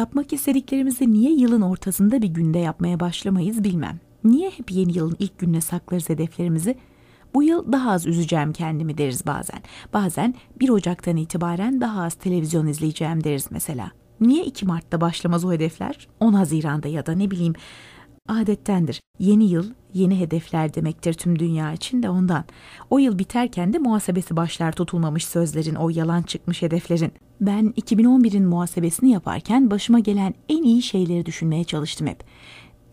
Yapmak istediklerimizi niye yılın ortasında bir günde yapmaya başlamayız bilmem. Niye hep yeni yılın ilk gününe saklarız hedeflerimizi? Bu yıl daha az üzeceğim kendimi deriz bazen. Bazen 1 Ocak'tan itibaren daha az televizyon izleyeceğim deriz mesela. Niye 2 Mart'ta başlamaz o hedefler? 10 Haziran'da ya da ne bileyim adettendir. Yeni yıl, yeni hedefler demektir tüm dünya için de ondan. O yıl biterken de muhasebesi başlar tutulmamış sözlerin, o yalan çıkmış hedeflerin. Ben 2011'in muhasebesini yaparken başıma gelen en iyi şeyleri düşünmeye çalıştım hep.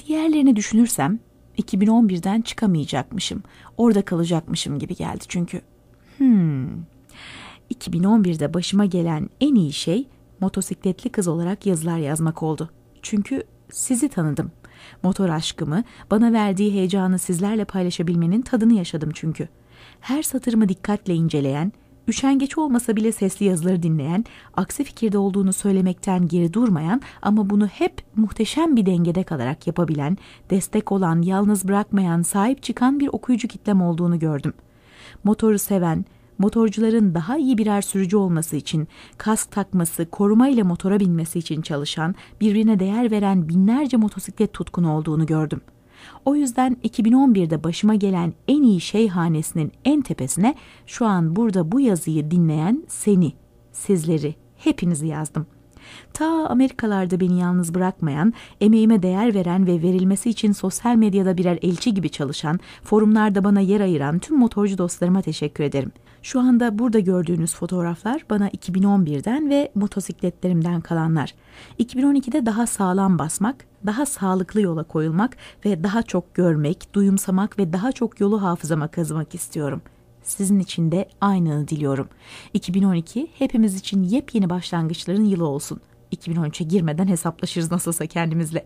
Diğerlerini düşünürsem 2011'den çıkamayacakmışım. Orada kalacakmışım gibi geldi çünkü. Hmm. 2011'de başıma gelen en iyi şey motosikletli kız olarak yazılar yazmak oldu. Çünkü sizi tanıdım. Motor aşkımı, bana verdiği heyecanı sizlerle paylaşabilmenin tadını yaşadım çünkü. Her satırımı dikkatle inceleyen, üşengeç olmasa bile sesli yazıları dinleyen, aksi fikirde olduğunu söylemekten geri durmayan ama bunu hep muhteşem bir dengede kalarak yapabilen, destek olan, yalnız bırakmayan, sahip çıkan bir okuyucu kitlem olduğunu gördüm. Motoru seven, motorcuların daha iyi birer sürücü olması için, kask takması, koruma ile motora binmesi için çalışan, birbirine değer veren binlerce motosiklet tutkunu olduğunu gördüm. O yüzden 2011'de başıma gelen en iyi şey hanesinin en tepesine şu an burada bu yazıyı dinleyen seni, sizleri, hepinizi yazdım. Ta Amerikalarda beni yalnız bırakmayan, emeğime değer veren ve verilmesi için sosyal medyada birer elçi gibi çalışan, forumlarda bana yer ayıran tüm motorcu dostlarıma teşekkür ederim. Şu anda burada gördüğünüz fotoğraflar bana 2011'den ve motosikletlerimden kalanlar. 2012'de daha sağlam basmak, daha sağlıklı yola koyulmak ve daha çok görmek, duyumsamak ve daha çok yolu hafızama kazımak istiyorum. Sizin için de aynını diliyorum. 2012 hepimiz için yepyeni başlangıçların yılı olsun. 2013'e girmeden hesaplaşırız nasılsa kendimizle.